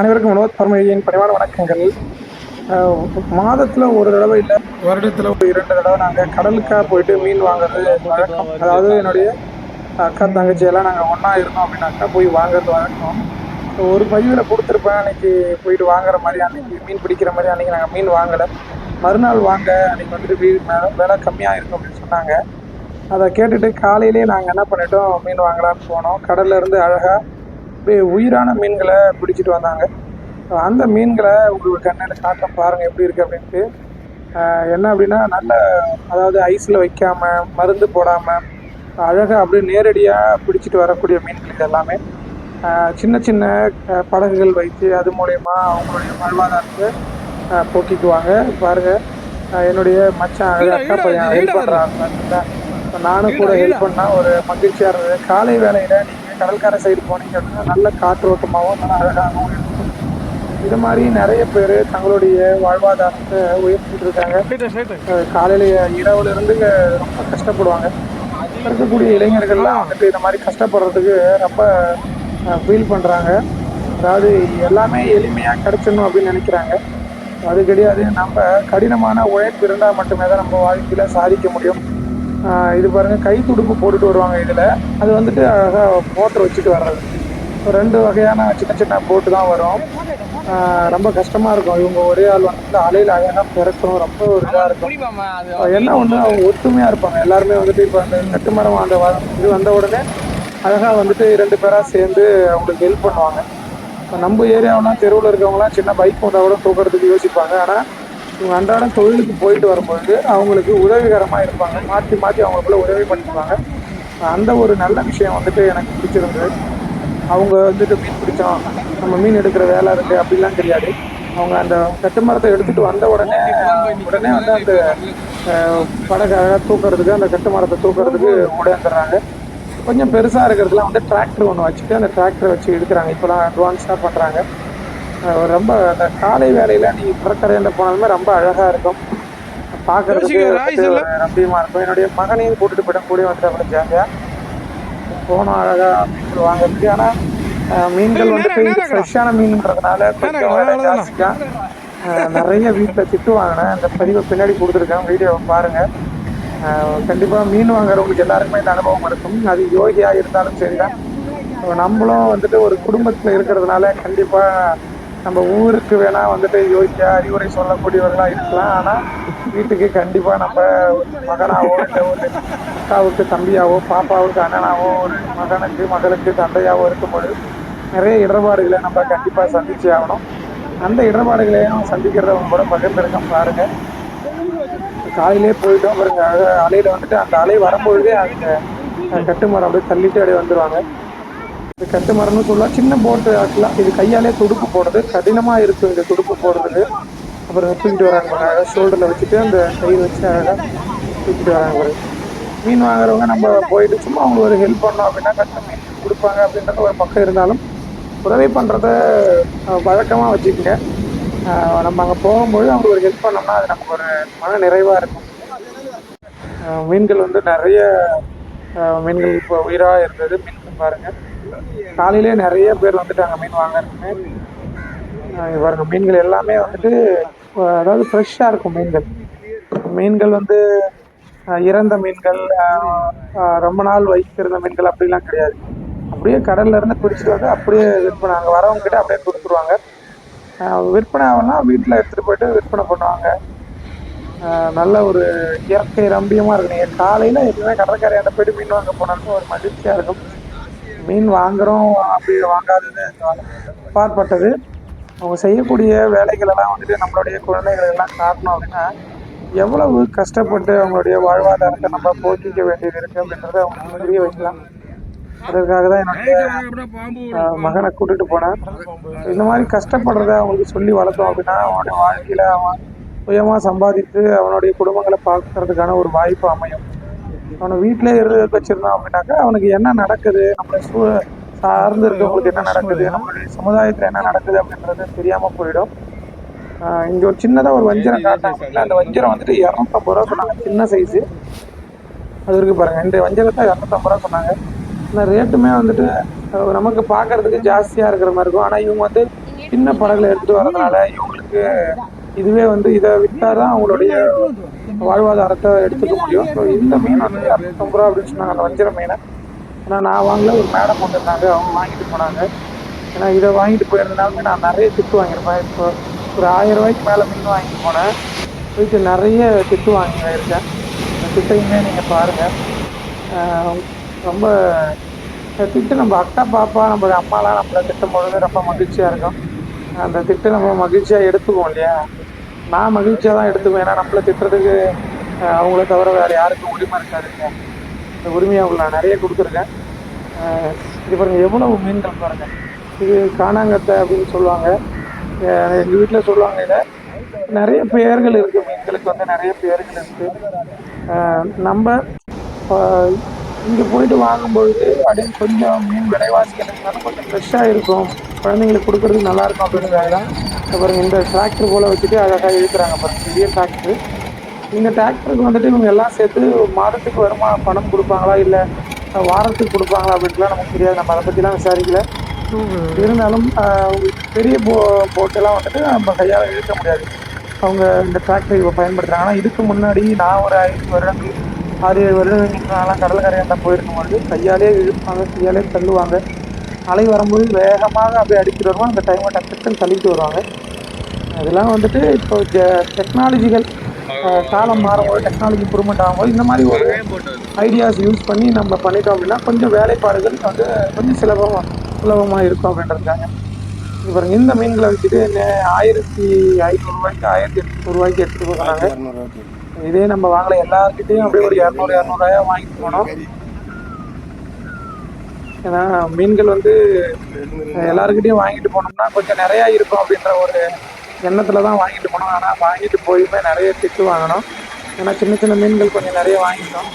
அனைவருக்கும் உணவு பரமழியின் பணிவான வணக்கங்கள். மாதத்தில் ஒரு தடவை இல்லை வருடத்தில் ஒரு இரண்டு தடவை நாங்கள் கடலுக்காக போயிட்டு மீன் வாங்குறது வழக்கம். அதாவது என்னுடைய அக்கா தங்கச்சி எல்லாம் நாங்கள் ஒன்றா இருந்தோம் அப்படின்னாக்கா போய் வாங்குறது வழக்கம். ஒரு பதிவில் கொடுத்துருப்பேன் அன்னைக்கு போயிட்டு வாங்குற மாதிரி அன்னைக்கு மீன் பிடிக்கிற மாதிரி அன்றைக்கி நாங்கள் மீன் வாங்கலை. மறுநாள் வாங்க அன்னைக்கு வந்துட்டு வீ விலை கம்மியாக இருக்கும் அப்படின்னு சொன்னாங்க. அதை கேட்டுட்டு காலையிலேயே நாங்கள் என்ன பண்ணிட்டோம் மீன் வாங்கலாம்னு போனோம். கடல்லேருந்து அழகாக அப்படியே உயிரான மீன்களை பிடிச்சிட்டு வந்தாங்க. அந்த மீன்களை உங்களுக்கு கண்ணில் காட்ட பாருங்கள் எப்படி இருக்குது அப்படின்ட்டு. என்ன அப்படின்னா நல்ல அதாவது ஐஸில் வைக்காம மருந்து போடாமல் அழகாக அப்படியே நேரடியாக பிடிச்சிட்டு வரக்கூடிய மீன்கள் இது எல்லாமே சின்ன சின்ன படகுகள் வைத்து அது மூலயமா அவங்களுடைய வாழ்வாதாரத்தை போக்கிக்குவாங்க. பாருங்கள் என்னுடைய மச்சான் அக்கா பையன் ஹெல்ப் பண்ணுறாங்க நானும் கூட ஹெல்ப் பண்ணால் ஒரு மகிழ்ச்சியாக இருந்தது. காலை வேலையில் நீங்கள் கடற்கரை சைடு போனீங்க அப்படின்னா நல்ல காற்றோட்டமாகவும் நல்ல அழகாகவும் இருக்கும். இது மாதிரி நிறைய பேர் தங்களுடைய வாழ்வாதாரத்தை உயர்த்திட்டு இருக்காங்க. காலையில இரவுல இருந்து ரொம்ப கஷ்டப்படுவாங்க. இருக்கக்கூடிய இளைஞர்கள்லாம் வந்துட்டு இந்த மாதிரி கஷ்டப்படுறதுக்கு ரொம்ப ஃபீல் பண்ணுறாங்க அதாவது எல்லாமே எளிமையாக கிடைச்சிடணும் அப்படின்னு நினைக்கிறாங்க. அது கிடையாது. நம்ம கடினமான உழைப்பு இருந்தால் மட்டுமே தான் நம்ம வாழ்க்கையில் சாதிக்க முடியும். இது பாருங்க கை துடுப்பு போட்டுட்டு வருவாங்க இதில். அது வந்துட்டு அழகாக மோட்டர் வச்சுட்டு வர்றது. ரெண்டு வகையான சின்ன சின்ன போட்டு தான் வரும். ரொம்ப கஷ்டமாக இருக்கும். இவங்க ஒரே ஆள் வந்து அலையில் அழகாக பிறக்கணும் ரொம்ப ஒரு இதாக இருக்கும். என்ன ஒன்று அவங்க ஒத்துமையாக இருப்பாங்க. எல்லாருமே வந்துட்டு இப்போ அந்த கட்டுமரம் அந்த வ- இது வந்த உடனே அழகாக வந்துட்டு ரெண்டு பேராக சேர்ந்து அவங்களுக்கு ஹெல்ப் பண்ணுவாங்க. இப்போ நம்ம ஏரியாவெலாம் தெருவில் இருக்கவங்களாம் சின்ன பைக் வந்தால் கூட தூக்கிறதுக்கு யோசிப்பாங்க. ஆனால் இவங்க அன்றாடம் தொழிலுக்கு போயிட்டு வரும்பொழுது அவங்களுக்கு உதவிகரமாக இருப்பாங்க. மாற்றி மாற்றி அவங்களுக்குள்ள உதவி பண்ணிக்குவாங்க அந்த ஒரு நல்ல விஷயம் வந்துட்டு எனக்கு பிடிச்சிருந்தது. அவங்க வந்துட்டு மீன் பிடிச்சோம். நம்ம மீன் எடுக்கிற வேலை இருக்குது அப்படிலாம் தெரியாது. அவங்க அந்த கட்டுமரத்தை எடுத்துகிட்டு வந்த உடனே உடனே வந்து அந்த அஹ், படகை அழகாக தூக்குறதுக்கு அந்த கட்டுமரத்தை தூக்குறதுக்கு உடையாந்துடுறாங்க கொஞ்சம் பெருசாக இருக்கிறதுலாம் வந்து டிராக்டர் ஒன்று வச்சுட்டு அந்த டிராக்டரை வச்சு எடுக்கிறாங்க. இப்போலாம் அட்வான்ஸாக பண்ணுறாங்க ரொம்ப அந்த காலை வேலையில நீங்க கடற்கரையில போனாலுமே ரொம்ப அழகா இருக்கும். பார்க்கறதுக்கு வந்துட்டு ரம்மியமா இருக்கும். என்னுடைய மகனையும் கூட்டிட்டு போயிட்டு கூட வந்து அவ்வளோ ஜாலியா போனோம் அழகா மீன்கள் வாங்குறதுக்கு. ஆனா அஹ், மீன்கள் வந்துட்டு ஃப்ரெஷ்ஷான மீன்ன்றதுனால கொஞ்சம் விலை ஜாஸ்தி தான் அஹ், நிறைய வீட்டில் திட்டு வாங்கினேன் அந்த பதிவை பின்னாடி கொடுத்துருக்கேன். வீடியோ பாருங்க. அஹ், கண்டிப்பா மீன் வாங்குறவங்களுக்கு எல்லாருக்குமே இந்த அனுபவம் இருக்கும். அது யோகியா இருந்தாலும் சரிதான். நம்மளும் வந்துட்டு ஒரு குடும்பத்தில் இருக்கிறதுனால கண்டிப்பாக நம்ம ஊருக்கு வேணால் வந்துட்டு யோசிக்க அறிவுரை சொல்லக்கூடியவர்களாக இருக்கலாம். ஆனால் வீட்டுக்கு கண்டிப்பாக நம்ம மகனாவோ இல்லை ஒரு அக்காவுக்கு தம்பியாவோ பாப்பாவுக்கு அண்ணனாவோ ஒரு மகனுக்கு மகளுக்கு தந்தையாவோ இருக்கும்போது நிறைய இடர்பாடுகளை நம்ம கண்டிப்பாக சந்திச்சு ஆகணும். அந்த இடர்பாடுகளையும் சந்திக்கிறவங்க கூட பகிர்ந்துருக்கோம் பாருங்கள் காலையிலே போயிட்டோம் பாருங்க. அழ- அலையில வந்துட்டு அந்த அலை வரும்பொழுதே அந்த கட்டுமானம் கட்டுமரம் அப்படியே தள்ளிட்டு அப்படியே வந்துடுவாங்க இது கட்டுமரம்னு சொல்லலாம். சின்ன போட்டு ஆக்கலாம். இது கையாலே துடுப்பு போடுறது. கடினமாக இருக்கும் இந்த துடுப்பு போடுறது அப்புறம் தூக்கிட்டு வராங்க. அழகாக ஷோல்டரில் வச்சுட்டு அந்த கயிறு வச்சு அழகாக தூக்கிட்டு வராங்க ஒரு மீன் வாங்குறவங்க நம்ம போயிட்டு சும்மா அவங்களுக்கு ஒரு ஹெல்ப் பண்ணோம் அப்படின்னா கஷ்டம் மீன் கொடுப்பாங்க அப்படின்றது ஒரு பக்கம் இருந்தாலும் உதவி பண்ணுறத வழக்கமாக வச்சுக்கோங்க. நம்ம அங்கே போகும்போது அவங்களுக்கு ஒரு ஹெல்ப் பண்ணோம்னா அது நமக்கு ஒரு மன நிறைவாக இருக்கும். மீன்கள் வந்து நிறைய மீன்கள் இப்போ உயிராக இருந்தது. மீன்கள் பாருங்கள் காலையிலே நிறைய பேர் வந்துட்டாங்க மீன் வாங்குறதுக்கு. அஹ் பாருங்க மீன்கள் எல்லாமே வந்துட்டு அதாவது ஃப்ரெஷ்ஷாக இருக்கும் மீன்கள். மீன்கள் வந்து இறந்த மீன்கள் ரொம்ப நாள் வைத்திருந்த மீன்கள் அப்படிலாம் கிடையாது. அப்படியே கடல்ல இருந்து பிடிச்சிட்டு வந்து அப்படியே விற்பனை அங்கே வரவங்க கிட்ட அப்படியே கொடுத்துருவாங்க. விற்பனை ஆகும்னா வீட்டில் எடுத்துகிட்டு போயிட்டு விற்பனை பண்ணுவாங்க. நல்ல ஒரு இயற்கை ரம்பியமாக இருக்கும். நீங்கள் காலையில் எப்பவுமே கடற்கரையாண்ட போயிட்டு மீன் வாங்க போனாலும் ஒரு மகிழ்ச்சியாக இருக்கும். மீன் வாங்குறோம் அப்படி வாங்காதது. அப்பாற்பட்டது. அவங்க செய்யக்கூடிய வேலைகளெல்லாம் வந்துட்டு நம்மளுடைய குழந்தைகள் எல்லாம் காட்டணும் அப்படின்னா எவ்வளவு கஷ்டப்பட்டு அவங்களுடைய வாழ்வாதாரத்தை நம்ம போக்கிக்க வேண்டியது இருக்குது அப்படின்றத அவங்க புரிய வைக்கலாம். அதற்காக தான் என்னுடைய மகனை கூட்டிட்டு போனேன். இந்த மாதிரி கஷ்டப்படுறத அவங்களுக்கு சொல்லி வளர்த்தோம் அப்படின்னா அவனுடைய வாழ்க்கையில அவன் சுயமா சம்பாதித்து அவனுடைய குடும்பங்களை பார்க்கறதுக்கான ஒரு வாய்ப்பு அமையும். அவனை வீட்டிலே இரு வச்சிருந்தான் அப்படின்னாக்கா அவனுக்கு என்ன நடக்குது நம்மளை சூ சார்ந்து இருக்கவங்களுக்கு என்ன நடக்குது நம்மளுடைய சமுதாயத்தில் என்ன நடக்குது அப்படின்றது தெரியாம போயிடும். இங்க ஒரு சின்னதா ஒரு வஞ்சிரம் காட்டினாங்க அந்த வஞ்சிரம் வந்துட்டு இரநூத்தம்பது ரூபா சொன்னாங்க. சின்ன சைஸு அது இருக்கு பாருங்க. இந்த வஞ்சரத்தை இரநூத்தம்பது ரூபா சொன்னாங்க. ஆனால் ரேட்டுமே வந்துட்டு நமக்கு பார்க்கறதுக்கு ஜாஸ்தியாக இருக்கிற மாதிரி இருக்கும். ஆனால் இவங்க வந்து சின்ன படகுல எடுத்துட்டு வரதுனால இவங்களுக்கு இதுவே வந்து இதை விற்றா தான் அவங்களுடைய வாழ்வாதாரத்தை எடுத்துக்க முடியும். ஸோ இந்த மீன் வந்து இரநூத்தம்பது ரூபா அப்படின்னு சொன்னாங்க. அந்த வஞ்சிர மீனை. ஏன்னா நான் வாங்கல ஒரு மேடம் கொண்டிருந்தாங்க அவங்க வாங்கிட்டு போனாங்க. ஏன்னா இதை வாங்கிட்டு போயிருந்தனாலுமே நான் நிறைய திட்டு வாங்கியிருப்பேன். இப்போ ஒரு ஆயிரம் ரூபாய்க்கு மேலே மீன் வாங்கிட்டு போனேன். வீட்டில் நிறைய திட்டு வாங்கி இருக்கேன் அந்த திட்டையுமே நீங்கள் பாருங்கள் ரொம்ப திட்டு நம்ம அக்கா பாப்பா நம்ம அம்மாலாம் நம்மளை திட்டும் பொழுது ரொம்ப மகிழ்ச்சியாக இருக்கும். அந்த திட்டு நம்ம மகிழ்ச்சியாக எடுத்துக்குவோம் இல்லையா? நான் மகிழ்ச்சியாக தான் எடுத்துக்குவேன். ஏன்னா நம்மளை திட்டுறதுக்கு அவங்கள தவிர வேறு யாருக்கும் உரிமை இருக்காது இந்த உரிமையை அவங்களுக்கு நான் நிறைய கொடுத்துருக்கேன். இது பாருங்கள் எவ்வளவு மீன்கள் பாருங்கள் இது காணாங்கத்தை அப்படின்னு சொல்லுவாங்க. எங்கள் வீட்டில் சொல்லுவாங்க இதை. நிறைய பெயர்கள் இருக்குது மீன்களுக்கு வந்து நிறைய பெயர்கள் இருக்குது நம்ம இங்கே போயிட்டு வாங்கும்பொழுது அப்படியே கொஞ்சம் மீன் விலைவாசி இருந்தாலும் கொஞ்சம் ஃப்ரெஷ்ஷாக இருக்கும். குழந்தைங்களுக்கு கொடுக்குறதுக்கு நல்லாயிருக்கும் அப்படின்றதுக்காக தான். இப்ப இந்த டிராக்டர் போல் வச்சுட்டு அழகாக இழுக்கிறாங்க அப்புறம் பெரிய டிராக்டர் இந்த டிராக்டருக்கு வந்துட்டு இவங்க எல்லாம் சேர்த்து மாதத்துக்கு வருமா பணம் கொடுப்பாங்களா இல்லை வாரத்துக்கு கொடுப்பாங்களா அப்படின்ட்டுலாம் நமக்கு தெரியாது. நம்ம அதை பற்றிலாம் விசாரிக்கல. இருந்தாலும் பெரிய போ போட்டெல்லாம் வந்துட்டு நம்ம கையால் இழுக்க முடியாது. அவங்க இந்த டிராக்டர் இப்போ பயன்படுத்துகிறாங்க ஆனால் இதுக்கு முன்னாடி நான் ஒரு ஐந்து வருடங்கள் ஆறு ஏழு வருடங்களுக்கு நான்லாம் கடற்கரையாண்ட போயிருக்கும்போது கையாலே இழுப்பாங்க கையாலே தள்ளுவாங்க. அலை வரும்போது வேகமாக அப்படியே அடிக்கிட்டு வருவோம். அந்த டைமை டக்குன்னு தள்ளிட்டு வருவாங்க. அதெல்லாம் வந்துட்டு இப்போ டெக்னாலஜிகள் காலம் மாறும்போது டெக்னாலஜி இம்ப்ரூவ்மெண்ட் ஆகும்போது இந்த மாதிரி ஒரு ஐடியாஸ் யூஸ் பண்ணி நம்ம பண்ணிட்டோம் அப்படின்னா கொஞ்சம் வேலைப்பாடுகள் வந்து கொஞ்சம் சுலபமாக சுலபமாக இருக்கும் அப்படின்றதுக்காங்க இப்போ இந்த மீன்களை வச்சுட்டு ஆயிரத்தி ஐநூறுரூவாய்க்கு ஆயிரத்தி எட்நூறுவாய்க்கு எடுத்துகிட்டு போகிறாங்க இதே நம்ம வாங்கல எல்லாருக்கிட்டையும் அப்படியே ஒரு இரநூறு இரநூறுவாயா வாங்கிட்டு போனோம். ஏன்னா மீன்கள் வந்து எல்லாருக்கிட்டையும் வாங்கிட்டு போனோம்னா கொஞ்சம் நிறையா இருக்கும் அப்படின்ற ஒரு எண்ணத்தில் தான் வாங்கிட்டு போனோம். ஆனால் வாங்கிட்டு போயுமே நிறைய திட்டு வாங்கினோம். ஏன்னா சின்ன சின்ன மீன்கள் கொஞ்சம் நிறைய வாங்கிட்டோம்.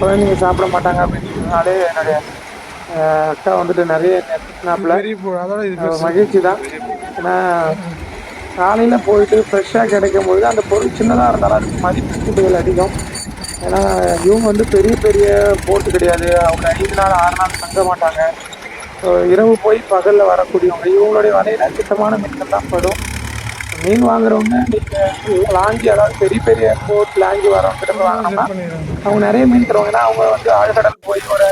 குழந்தைங்க சாப்பிட மாட்டாங்க அப்படின்றதுனாலே என்னுடைய அஹ், அக்கா வந்துட்டு நிறைய திட்டினாப்புல மகிழ்ச்சி தான். ஏன்னா காலையில் போயிட்டு ஃப்ரெஷ்ஷாக கிடைக்கும் பொழுது அந்த பொருள் சின்னதாக இருந்தாலும் அதுக்கு மதிப்பீடுகள் அதிகம். ஏன்னா இவங்க வந்து பெரிய பெரிய போட்டு கிடையாது. அவங்க ஐந்து நாள் ஆறு நாள் தங்க மாட்டாங்க. ஸோ இரவு போய் பகலில் வரக்கூடியவங்க இவங்களுடைய வலையில சுத்தமான மீன்கள் தான் படும். மீன் வாங்குறவங்க நீங்கள் லாஞ்சி அதாவது பெரிய பெரிய போட் லாஞ்சி வரவங்க கிட்ட வாங்கினோம்னா அவங்க நிறைய மீன் தருவாங்க. ஏன்னா அவங்க வந்து ஆழ்கடல் போய் ஒரு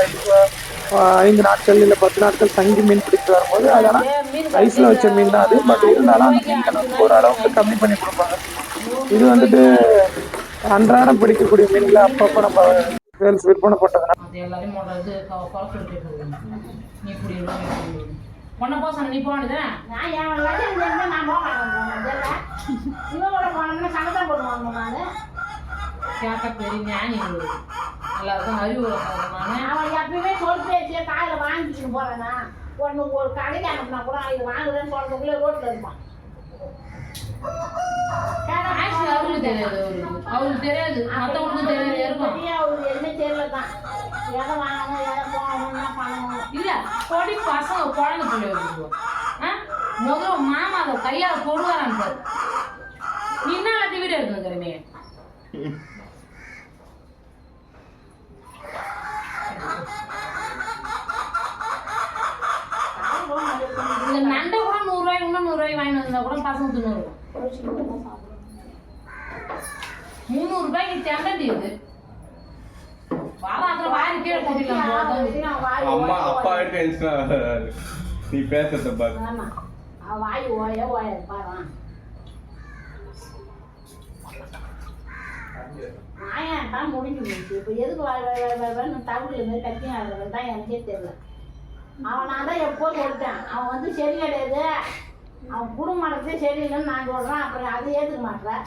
ஐந்து நாட்கள் இல்லை பத்து நாட்கள் தங்கி மீன் பிடித்து வரும்போது அதெல்லாம் ஐஸில் வச்ச மீன் தான் அது. பட் இருந்தாலும் அந்த மீன்கள் வந்து ஓரளவுக்கு கம்மி பண்ணி கொடுப்பாங்க. இது வந்துட்டு அன்றாடம் பிடிக்கக்கூடிய மீன்களை அப்பப்போ நம்ம சேல்ஸ் விற்பனை இரு. உன்னை போக சொன்ன நீ போனது நான் என் வேலை இருந்தா நான் போக மாட்டேன் முதல்ல இவங்களோட போனோம்னா சண்டை தான் போடுவாங்க நான் கேட்ட பெரிய ஞானி இவரு. எல்லாருக்கும் அறிவு நான். அவன் எப்பயுமே சொல் பேசிய காயில வாங்கிட்டு போறேன்னா ஒன்று ஒரு கடைக்கு அனுப்புனா கூட இது வாங்குறேன்னு சொல்றதுக்குள்ளே ரோட்ல இருப்பான். அவருக்கு தெரியாது அவருக்கு தெரியாது. மற்றவங்களுக்கும் தெரியாது இருக்கும் அவரு எதுவுமே தெரியல தான் எதை வாங்கணும் எதை போகணும் என்ன பண்ணணும். இல்ல கொடி பசங்க குழந்தை பிள்ளை வச்சுக்குவோம் ஆ? முதல்ல மாமா அதை கையால போடுவாரான்னு பாரு. நீ என்ன வீடியோ எடுத்துக்கிறீங்க இந்த நண்டை கூட நூறுரூவாய் இன்னும் நூறுரூவாய் வாங்கிட்டு வந்தா கூட பசங்க தின்னு முந்நூறு ரூபாய்க்கு தெண்டண்டி இது வாராத்துல வாரி கீழே கொட்டிடலாம். அம்மா அப்பா டென்ஷன் நீ பேசுறத பாரு. வாய் ஓய ஓய பாரு ஆயான் தான் முடிஞ்சு இப்போ எதுக்கு மாரி கத்தி ஆடுறது தான் எனக்கே தெரியல. அவன் நான் தான் எப்போ சொல்லிட்டேன். அவன் வந்து சரி கிடையாது. அவன் குடும்பம் நடத்தே சரியில்லைன்னு நான் சொல்கிறேன் அப்புறம் அதை ஏற்றுக்க மாட்டேன்.